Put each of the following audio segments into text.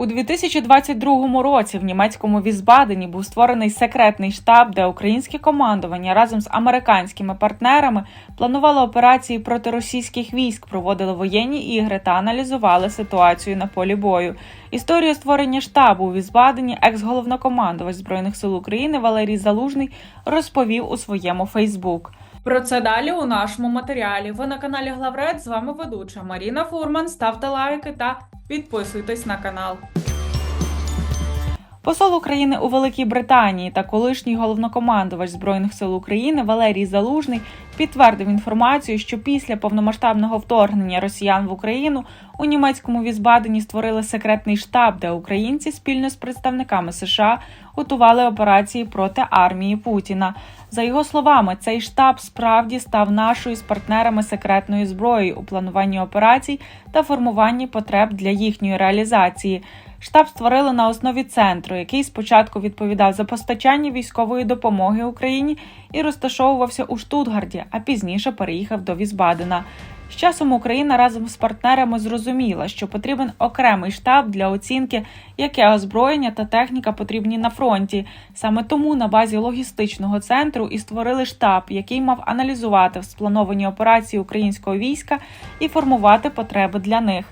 У 2022 році в німецькому Візбадені був створений секретний штаб, де українське командування разом з американськими партнерами планувало операції проти російських військ, проводили воєнні ігри та аналізували ситуацію на полі бою. Історію створення штабу у Візбадені екс-головнокомандувач збройних сил України Валерій Залужний розповів у своєму Фейсбук. Про це далі у нашому матеріалі. Ви на каналі Главред. З вами ведуча Маріна Фурман. Ставте лайки та підписуйтесь на канал. Посол України у Великій Британії та колишній головнокомандувач збройних сил України Валерій Залужний підтвердив інформацію, що після повномасштабного вторгнення росіян в Україну у німецькому Візбадені створили секретний штаб, де українці спільно з представниками США готували операції проти армії Путіна. За його словами, цей штаб справді став нашою з партнерами секретною зброєю у плануванні операцій та формуванні потреб для їхньої реалізації. Штаб створили на основі центру, який спочатку відповідав за постачання військової допомоги Україні і розташовувався у Штутгарді, а пізніше переїхав до Візбадена. З часом Україна разом з партнерами зрозуміла, що потрібен окремий штаб для оцінки, яке озброєння та техніка потрібні на фронті. Саме тому на базі логістичного центру і створили штаб, який мав аналізувати сплановані операції українського війська і формувати потреби для них.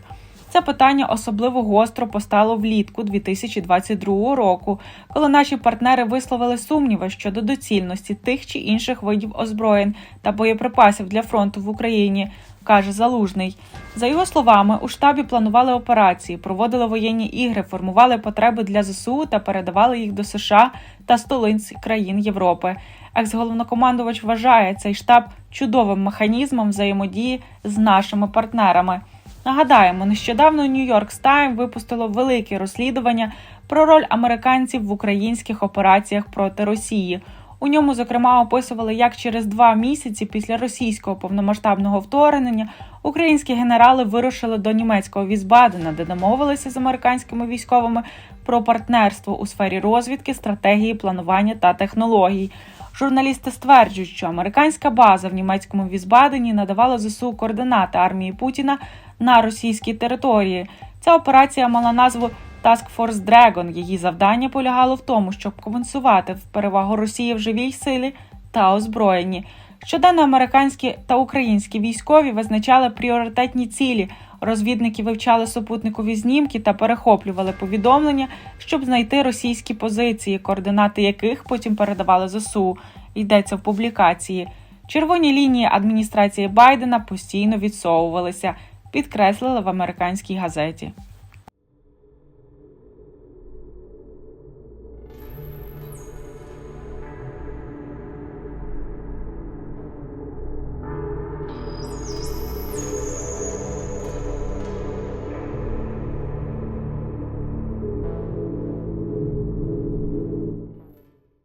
Це питання особливо гостро постало влітку 2022 року, коли наші партнери висловили сумніви щодо доцільності тих чи інших видів озброєнь та боєприпасів для фронту в Україні, каже Залужний. За його словами, у штабі планували операції, проводили воєнні ігри, формували потреби для ЗСУ та передавали їх до США та столиць країн Європи. Екс-головнокомандувач вважає цей штаб чудовим механізмом взаємодії з нашими партнерами. Нагадаємо, нещодавно York Times випустило велике розслідування про роль американців в українських операціях проти Росії. У ньому, зокрема, описували, як через два місяці після російського повномасштабного вторгнення українські генерали вирушили до німецького Візбадена, де домовилися з американськими військовими про партнерство у сфері розвідки, стратегії, планування та технологій. Журналісти стверджують, що американська база в німецькому Візбадені надавала ЗСУ координати армії Путіна на російській території. Ця операція мала назву Task Force Dragon. Її завдання полягало в тому, щоб компенсувати перевагу Росії в живій силі та озброєнні. Щоденно американські та українські військові визначали пріоритетні цілі. Розвідники вивчали супутникові знімки та перехоплювали повідомлення, щоб знайти російські позиції, координати яких потім передавали ЗСУ. Йдеться в публікації. Червоні лінії адміністрації Байдена постійно відсовувалися, підкреслили в американській газеті.